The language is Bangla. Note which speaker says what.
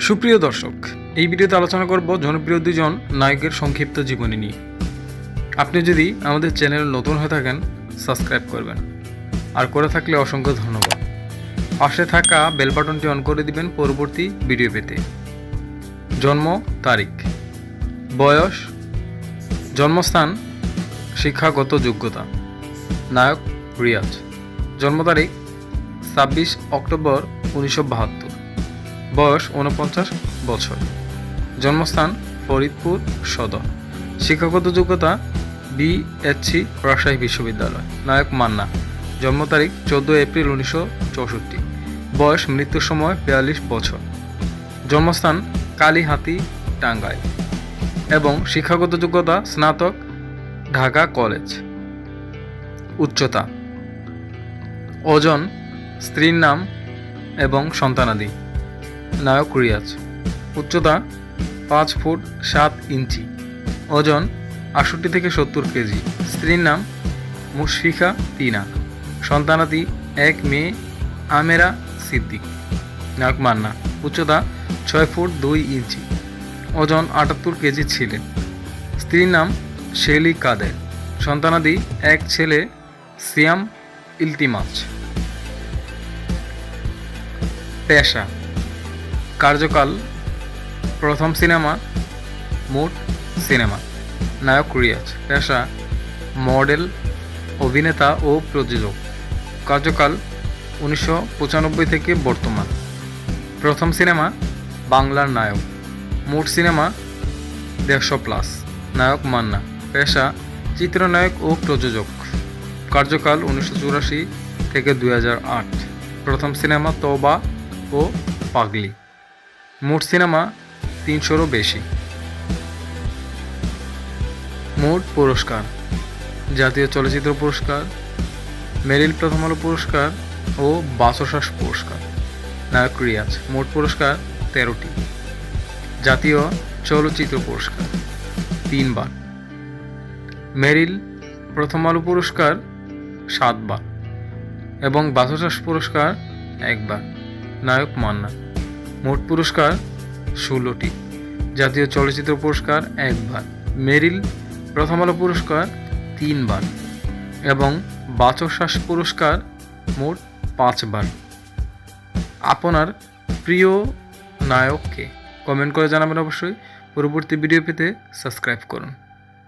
Speaker 1: সুপ্রিয় দর্শক, এই ভিডিওতে আলোচনা করব জনপ্রিয় দুজন নায়কের সংক্ষিপ্ত জীবনী নিয়ে। আপনি যদি আমাদের চ্যানেল নতুন হয়ে থাকেন, সাবস্ক্রাইব করবেন। আর করে থাকলে অসংখ্য ধন্যবাদ। পাশে থাকা বেল বাটনটি অন করে দিবেন পরবর্তী ভিডিও পেতে। জন্ম তারিখ। বয়স। জন্মস্থান। শিক্ষাগত যোগ্যতা। নায়ক রিয়াজ। জন্ম তারিখ ছাব্বিশ অক্টোবর উনিশশো বাহাত্তর। বয়স উনপঞ্চাশ বছর। জন্মস্থান ফরিদপুর সদর। শিক্ষাগত যোগ্যতা বিএসসি রাজশাহী বিশ্ববিদ্যালয়। নায়ক মান্না। জন্ম তারিখ চোদ্দ এপ্রিল উনিশশো চৌষট্টি। বয়স মৃত্যুর সময় বিয়াল্লিশ বছর। জন্মস্থান কালীহাতি, টাঙ্গাইল। এবং শিক্ষাগত যোগ্যতা স্নাতক, ঢাকা কলেজ। উচ্চতা। ওজন, স্ত্রীর নাম এবং সন্তানাদি। নায়ক রিয়াজ। উচ্চতা পাঁচ ফুট সাত ইঞ্চি। ওজন আষট্টি থেকে সত্তর কেজি। স্ত্রীর নাম মুশফিকা তিনা। সন্তানাদি এক মেয়ে আমেরা সিদ্দিক। নায়ক মান্না। উচ্চতা ছয় ফুট দুই ইঞ্চি। ওজন আটাত্তর কেজি ছিলেন। স্ত্রীর নাম শেলি কাদের। সন্তানাদি এক ছেলে সিয়াম ইলতিমাজ। পেশা কার্যকাল, প্রথম সিনেমা, মোট সিনেমা। নায়ক রিয়াজ, পেশা, মডেল, অভিনেতা ও প্রযোজক। কার্যকাল উনিশশো পঁচানব্বই থেকে বর্তমান। প্রথম সিনেমা, বাংলার নায়ক। মোট সিনেমা, দেড়শো প্লাস। নায়ক মান্না, পেশা, চিত্রনায়ক ও প্রযোজক। কার্যকাল উনিশশো চুরাশি থেকে দুই প্রথম সিনেমা তোবা ও পাগলি। মোট সিনেমা তিনশোরও বেশি। মোট পুরস্কার, জাতীয় চলচ্চিত্র পুরস্কার, মেরিল প্রথম আলো পুরস্কার ও বাসশ্বাস পুরস্কার। নায়ক রিয়াজ, মোট পুরস্কার তেরোটি। জাতীয় চলচ্চিত্র পুরস্কার তিনবার। মেরিল প্রথম আলো পুরস্কার সাতবার এবং বাসশ্বাস পুরস্কার একবার। নায়ক মান্না। মোট পুরস্কার ষোলোটি। জাতীয় চলচ্চিত্র পুরস্কার একবার। মেরিল প্রথম আলো পুরস্কার তিনবার। এবং বাচশ্বাস পুরস্কার মোট পাঁচবার। আপনার প্রিয় নায়ককে কমেন্ট করে জানাবেন অবশ্যই। পরবর্তী ভিডিও পেতে সাবস্ক্রাইব করুন।